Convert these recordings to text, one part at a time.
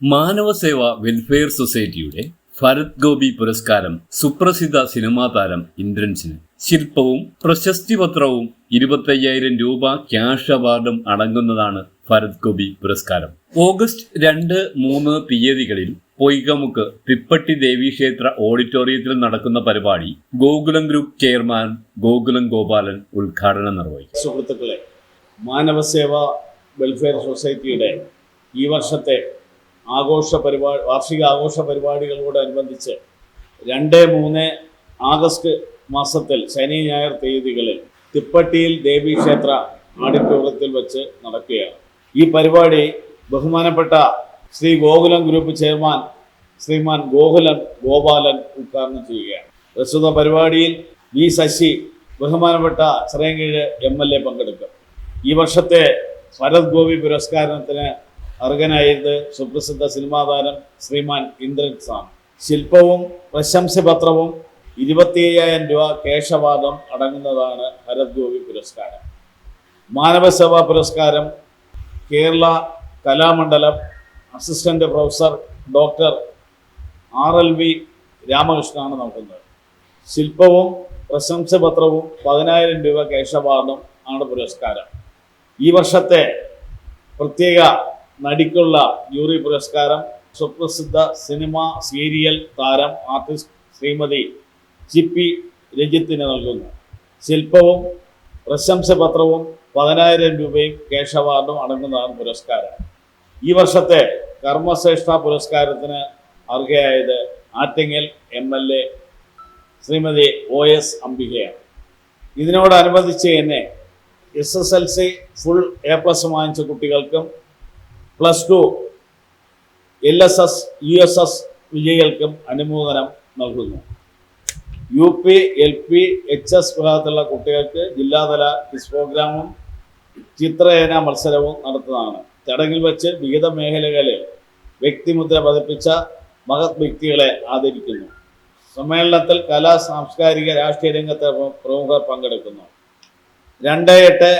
മാനവ സേവ വെൽഫെയർ സൊസൈറ്റിയുടെ ഭരത് ഗോപി പുരസ്കാരം സുപ്രസിദ്ധ സിനിമാ താരം ഇന്ദ്രൻസിന്. ശില്പവും പ്രശസ്തി പത്രവും ഇരുപത്തയ്യായിരം രൂപ ക്യാഷ് അവാർഡും അടങ്ങുന്നതാണ് ഭരത് ഗോപി പുരസ്കാരം. ഓഗസ്റ്റ് രണ്ട് മൂന്ന് തീയതികളിൽ പൊയ്കമുക്ക് തിപ്പട്ടി ദേവീക്ഷേത്ര ഓഡിറ്റോറിയത്തിൽ നടക്കുന്ന പരിപാടി ഗോകുലം ഗ്രൂപ്പ് ചെയർമാൻ ഗോകുലം ഗോപാലൻ ഉദ്ഘാടനം നിർവഹിക്കും. സുഹൃത്തുക്കളെ മാനവസേവ വെൽഫെയർ സൊസൈറ്റിയുടെ ഈ വർഷത്തെ ആഘോഷ പരിപാടി വാർഷിക ആഘോഷ പരിപാടികളോടനുബന്ധിച്ച് രണ്ട് മൂന്ന് ആഗസ്റ്റ് മാസത്തിൽ ശനി ഞായർ തീയതികളിൽ തിപ്പട്ടിയിൽ ദേവീക്ഷേത്ര ആടിപ്പുറത്തിൽ വെച്ച് നടക്കുകയാണ്. ഈ പരിപാടി ബഹുമാനപ്പെട്ട ശ്രീ ഗോകുലം ഗ്രൂപ്പ് ചെയർമാൻ ശ്രീമാൻ ഗോകുലൻ ഗോപാലൻ ഉദ്ഘാടനം ചെയ്യുകയാണ്. പ്രസ്തുത പരിപാടിയിൽ വി ശശി ബഹുമാനപ്പെട്ട ചിറയൻകീഴ് എം എൽ എ പങ്കെടുക്കും. ഈ വർഷത്തെ ഭരത് ഗോപി പുരസ്കാരത്തിന് അർഹനായത് സുപ്രസിദ്ധ സിനിമാ താരം ശ്രീമാൻ ഇന്ദ്രൻസ് ആണ് ശില്പവും പ്രശംസപത്രവും ഇരുപത്തി അയ്യായിരം രൂപ കേശവാദം അടങ്ങുന്നതാണ് ഭരത് ഗോപി പുരസ്കാരം. മാനവസേവാ പുരസ്കാരം Kerala Kalamandalam assistant professor doctor R L V രാമകൃഷ്ണനാണ് നൽകുന്നത്. ശില്പവും പ്രശംസപത്രവും പതിനായിരം രൂപ കേശവാദം ആണ് പുരസ്കാരം. ഈ വർഷത്തെ പ്രത്യേക നടിക്കുള്ള ജൂറി പുരസ്കാരം സുപ്രസിദ്ധ സിനിമ സീരിയൽ താരം ആർട്ടിസ്റ്റ് ശ്രീമതി ചിപ്പി രജിത്തിന് നൽകുന്നു. ശില്പവും പ്രശംസപത്രവും പതിനായിരം രൂപയും ക്യാഷ് അവാർഡും അടങ്ങുന്നതാണ് പുരസ്കാരം. ഈ വർഷത്തെ കർമ്മശ്രേഷ്ഠ പുരസ്കാരത്തിന് അർഹയായത് Attingal M L A Shrimati O S അംബികയാണ്. ഇതിനോടനുബന്ധിച്ച് തന്നെ S S L C full A plus വാങ്ങിച്ച കുട്ടികൾക്കും plus two L S S U S S വിജയികൾക്കും അനുമോദനം നൽകുന്നു. U P L P H S വിഭാഗത്തിലുള്ള കുട്ടികൾക്ക് ജില്ലാതല ക്വിസ് പ്രോഗ്രാമും ചിത്രരചന മത്സരവും നടത്തുന്നതാണ്. ചടങ്ങിൽ വെച്ച് വിവിധ മേഖലകളിൽ വ്യക്തിമുദ്ര പതിപ്പിച്ച മഹത് വ്യക്തികളെ ആദരിക്കുന്നു. സമ്മേളനത്തിൽ കലാ സാംസ്കാരിക രാഷ്ട്രീയ രംഗത്തെ പ്രമുഖർ പങ്കെടുക്കുന്നു. രണ്ട് എട്ട്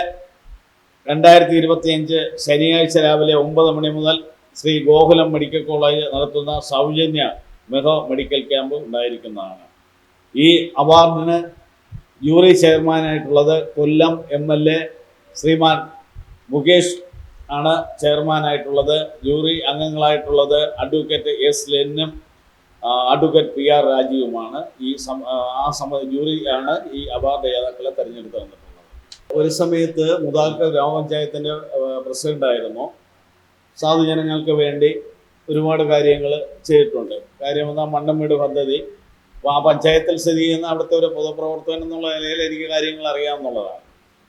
രണ്ടായിരത്തി ഇരുപത്തിയഞ്ച് ശനിയാഴ്ച രാവിലെ ഒമ്പത് മണി മുതൽ ശ്രീ ഗോകുലം മെഡിക്കൽ കോളേജ് നടത്തുന്ന സൗജന്യ മെഗോ മെഡിക്കൽ ക്യാമ്പ് ഉണ്ടായിരിക്കുന്നതാണ്. ഈ അവാർഡിന് jury ചെയർമാനായിട്ടുള്ളത് Kollam M L A Shriman Mukesh ആണ് ചെയർമാനായിട്ടുള്ളത്. ജൂറി അംഗങ്ങളായിട്ടുള്ളത് അഡ്വക്കേറ്റ് എസ് ലെന്നും അഡ്വക്കേറ്റ് പി ആർ രാജീവുമാണ്. ഈ ആ സമ ജൂറിയാണ് ഈ അവാർഡ് ജേതാക്കളെ തിരഞ്ഞെടുത്ത് വന്നിട്ടുള്ളത് ഒരു സമയത്ത് മുതാക്ക ഗ്രാമപഞ്ചായത്തിന്റെ പ്രസിഡന്റ് ആയിരുന്നു. സാധുജനങ്ങൾക്ക് വേണ്ടി ഒരുപാട് കാര്യങ്ങൾ ചെയ്തിട്ടുണ്ട്. കാര്യം എന്നാൽ മണ്ണമ്മീട് പദ്ധതി. അപ്പോൾ ആ പഞ്ചായത്തിൽ സ്ഥിതി ചെയ്യുന്ന അവിടുത്തെ ഒരു പൊതുപ്രവർത്തകൻ എന്നുള്ള നിലയിൽ എനിക്ക് കാര്യങ്ങൾ അറിയാമെന്നുള്ളതാണ്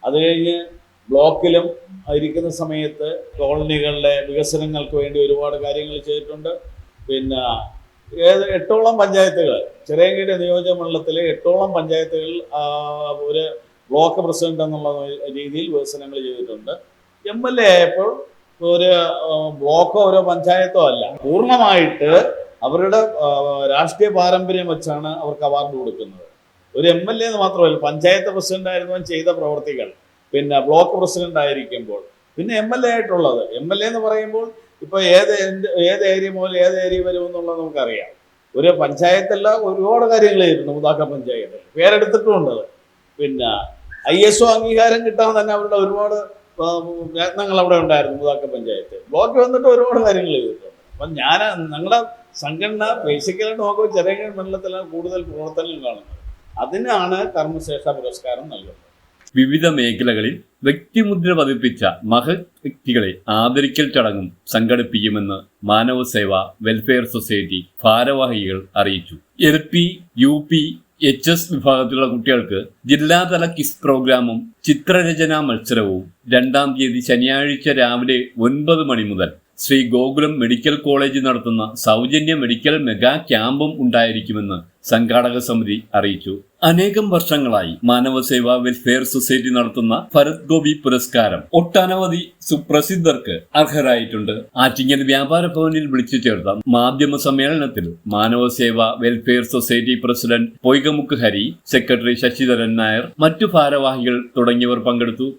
അത് കഴിഞ്ഞ് ബ്ലോക്കിലും ഇരിക്കുന്ന സമയത്ത് കോളനികളിലെ വികസനങ്ങൾക്ക് വേണ്ടി ഒരുപാട് കാര്യങ്ങൾ ചെയ്തിട്ടുണ്ട്. പിന്നെ ഏത് എട്ടോളം പഞ്ചായത്തുകൾ ചിറയൻകീഴ് നിയോജക മണ്ഡലത്തിലെ എട്ടോളം പഞ്ചായത്തുകൾ ഒരു ബ്ലോക്ക് പ്രസിഡന്റ് എന്നുള്ള രീതിയിൽ വികസനങ്ങൾ ചെയ്തിട്ടുണ്ട്. എം എൽ എ ആയപ്പോൾ ഒരു ബ്ലോക്കോ ഒരു പഞ്ചായത്തോ അല്ല. പൂർണമായിട്ട് അവരുടെ രാഷ്ട്രീയ പാരമ്പര്യം വെച്ചാണ് അവർക്ക് അവാർഡ് കൊടുക്കുന്നത്. ഒരു എം എൽ എ എന്ന് മാത്രമല്ല പഞ്ചായത്ത് പ്രസിഡന്റ് ആയിരുന്നവൻ ചെയ്ത പ്രവർത്തികൾ. പിന്നെ ബ്ലോക്ക് പ്രസിഡന്റ് ആയിരിക്കുമ്പോൾ. പിന്നെ എം എൽ എ ആയിട്ടുള്ളത്. എം എൽ എ എന്ന് പറയുമ്പോൾ ഇപ്പൊ ഏത് ഏത് ഏരിയ മുതൽ ഏത് ഏരിയ വരും എന്നുള്ളത് നമുക്കറിയാം. ഒരു പഞ്ചായത്തല്ല ഒരുപാട് കാര്യങ്ങൾ ചെയ്തിട്ടുണ്ട്. മുതാക്ക പഞ്ചായത്ത്. പേരെടുത്തിട്ടുമുണ്ട് പിന്നെ ഐ എസ് ഒ അംഗീകാരം കിട്ടാൻ തന്നെ അവരുടെ ഒരുപാട് പ്രയത്നങ്ങൾ അവിടെ ഉണ്ടായിരുന്നു മുതാക്ക പഞ്ചായത്ത്. ബ്ലോക്ക് വന്നിട്ട് ഒരുപാട് കാര്യങ്ങൾ ചെയ്തിട്ടുണ്ട്. അപ്പം ഞാൻ ഞങ്ങളുടെ സംഘടന ബേസിക്കലായിട്ട് നോക്കുമ്പോൾ ചെറിയ മണ്ഡലത്തിലാണ് കൂടുതൽ പ്രവർത്തനങ്ങൾ കാണുന്നത്. അതിനാണ് കർമ്മശ്രേഷ്ഠ പുരസ്കാരം നൽകുന്നത്. വിവിധ മേഖലകളിൽ വ്യക്തിമുദ്ര പതിപ്പിച്ച മഹത് വ്യക്തികളെ ആദരിക്കൽ ചടങ്ങും സംഘടിപ്പിക്കുമെന്ന് മാനവ സേവ വെൽഫെയർ സൊസൈറ്റി ഭാരവാഹികൾ അറിയിച്ചു. L P U P H S വിഭാഗത്തിലുള്ള കുട്ടികൾക്ക് ജില്ലാതല കിസ് പ്രോഗ്രാമും ചിത്രരചനാ മത്സരവും രണ്ടാം തീയതി ശനിയാഴ്ച രാവിലെ ഒൻപത് മണി മുതൽ ശ്രീ ഗോകുലം മെഡിക്കൽ കോളേജ് നടത്തുന്ന സൗജന്യ മെഡിക്കൽ മെഗാ ക്യാമ്പും ഉണ്ടായിരിക്കുമെന്ന് സംഘാടക സമിതി അറിയിച്ചു. അനേകം വർഷങ്ങളായി മാനവസേവാ വെൽഫെയർ സൊസൈറ്റി നടത്തുന്ന ഭരത് ഗോപി പുരസ്കാരം ഒട്ടനവധി സുപ്രസിദ്ധർക്ക് അർഹരായിട്ടുണ്ട്. ആറ്റിങ്ങൽ വ്യാപാര ഭവനിൽ വിളിച്ചു ചേർത്ത മാധ്യമ സമ്മേളനത്തിൽ Manavaseva welfare society president Poykamukku Hari secretary Sasidharan Nair മറ്റു ഭാരവാഹികൾ തുടങ്ങിയവർ പങ്കെടുത്തു.